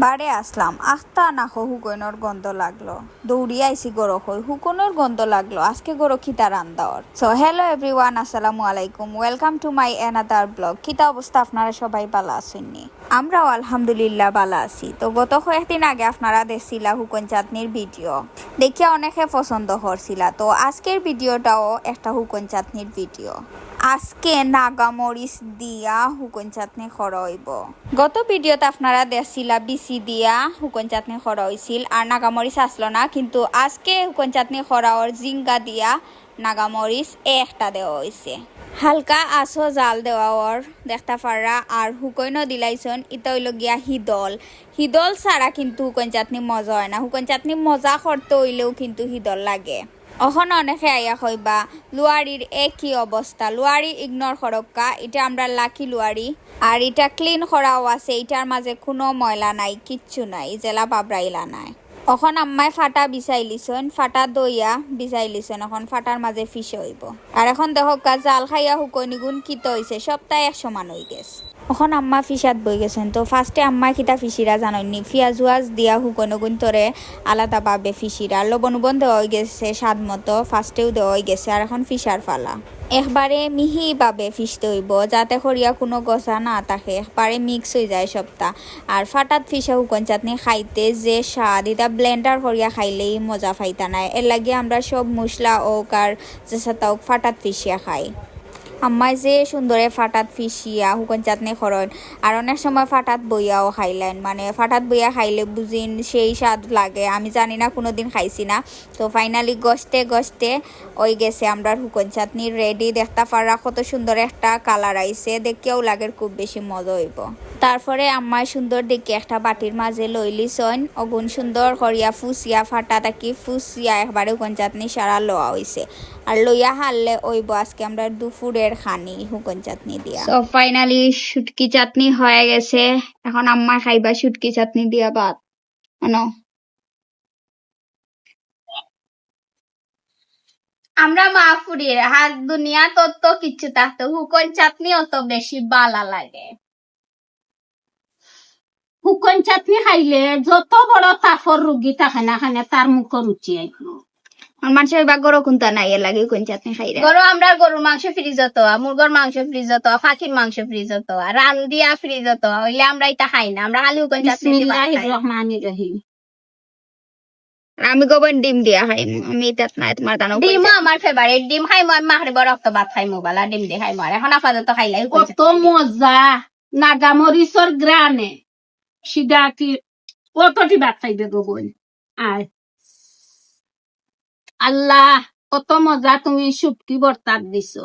বারে আসলাম। আখতা না হো হুকনের গন্ধ লাগল। দৌড়ি আইসি গরো হই হুকনের গন্ধ লাগল। আজকে গরো খিতা রান্দাওর সো হ্যালো এভরিওয়ান আসসালামু আলাইকুম। Welcome to my another blog খিতা অবস্থা আপনারা সবাই ভালো আছেননি আমরাও আলহামদুলিল্লাহ ভালো আছি। তো, গত কয়েকদিন আগে আপনারা দেখছিলা হুকন চাটনির ভিডিও দেখিয়া অনেকে পছন্দ করছিলা তো, আজকের ভিডিওটাও একটা হুকন চাটনির ভিডিও আজকে নাগামরিচ দিয়া হুকন চাটনি খরা হইব গত ভিডিওতে আপনারা দেখছিলা, বিচি দিয়া হুকন চাটনি খরা হয়েছিল আর নাগামরিচ আসলো না, কিন্তু আজকে হুকন চাটনি খরাওর জিঙ্গা দিয়া নাগামরিচ একটা দেওয়া হয়েছে হালকা আছো জাল দেওয়ার দেখতে পাররা আর হুকইন দিলাইছন ইটা হইল গিয়া হিদল হিদল ছাড়া কিন্তু হুকন চাটনি মজা হয় না। হুকন চাটনি মজা করতে হইলেও কিন্তু হিদল লাগে। অখন অনেকে আইয়া কইবা লুয়ারির একই অবস্থা লুয়ারি ইগনোর করক্কা এটা আমরা লাকি লুয়ারি আর এটা ক্লিন করাও আছে এটার মাঝে কোনো ময়লা নাই, কিচ্ছু নাই, জেলা বাবরাইলা নাই। অখন আম্মাই ফাটা বিছাই লিছন ফাটা দইয়া বিছাই লিছন এখন ফাটার মাঝে ফিস হইব। আর এখন দেখো জাল খাইয়া হুকনি গুণ কিত হইছে সপ্তাহে এক সমান হই গেছে। এখন আম্মা ফিসাত বই গেছেন। তো ফার্স্টে আম্মা কিতা ফিসিরা জাননি পিঁয়াজ উয়াজ দিয়া হুকনো গুণ তরে আলাদাভাবে ফিসিরা লবণ উবন দেওয়া গেছে, স্বাদ মতো ফার্স্টেও দেওয়া গেছে আর এখন ফিসার ফালা। একবারে মিহিভাবে ফিসতে হইব যাতে করিয়া কোনো গছা না থাকে একবারে মিক্স হয়ে যায় সবটা আর ফাটাত ফিসা হুকন চাটনি খাইতে যে স্বাদ এটা ব্লেন্ডার করিয়া খাইলেই মজা পাইতা নাই। এর লাগে আমরা সব মশলা ওক আর যে সাতাওক ফাটাত ফিসিয়া খাই। আম্মাই যে সুন্দরে ফাটাত ফিসিয়া হুকন চাটনি খরণ, আর অনেক সময় ফাটাত বইয়াও খাইলেন। মানে ফাটাত বইয়া খাইলে বুঝিন সেই স্বাদ লাগে, আমি জানি না, কোনোদিন খাইছি না। তো ফাইনালি গসতে গসতে ওই গেছে আমরা হুকন চাটনি রেডি দেখতে পারা কত সুন্দর একটা কালার আইছে দেখেও লাগে খুব বেশি মজা হইব। তারপরে আম্মাই সুন্দর দেখে একটা বাটির মাঝে লইলি সন অগুন সুন্দর করিয়া ফুসিয়া ফাটা তাকি ফুসিয়া একবারে হুকন চাটনি সারা লোয়া হইছে। আর লইয়া হারলে ওইব আজকে আমরা দুপুরের খানি হুকন চাটনি দিয়া। তো ফাইনালি শুটকি চাটনি হয়ে গেছে। এখন আম্মা খাইবা শুটকি চাটনি দিয়া ভাত। আনো। আমরা মাহফুরির হাত দুনিয়া তত কিচ্ছু থাকতো হুকন চাটনি অত বেশি বালা লাগে। হুকন চাটনি খাইলে যত বড় তাফর রুগী থাকে না খানে তার মুখ রুচি আর মানুষের বা গরো কোনটা নাই এর লাগে হুকন চাটনি খাইরা। গরু আমরা গরুর মাংস ফ্রিজ হতো মুরগর মাংস ফ্রিজ হতো ফাঁকির মাংস ফ্রিজ হতো রান দিয়া ফ্রিজ হতো হইলে আমরা এটা খাই না আমরা খালি খাই। রহমানির রহিম আমি গোবন ডিম দিয়া খাই আমি তাত নাই তোমার দানো ডিম আমার ফেভারিট ডিম খাই মই মাহরিব রক্ত ভাত খাই মোবাইলা ডিম দিয়ে খাই মই এখন আপাতত খাইলে হুকন কত। মজা! নাগামরিচর গ্রানে সিদা কি কতটি ভাত খাইবে গো বোন আয়। আল্লাহ কত মজা তুমি সুটকি বর্তার দিছো।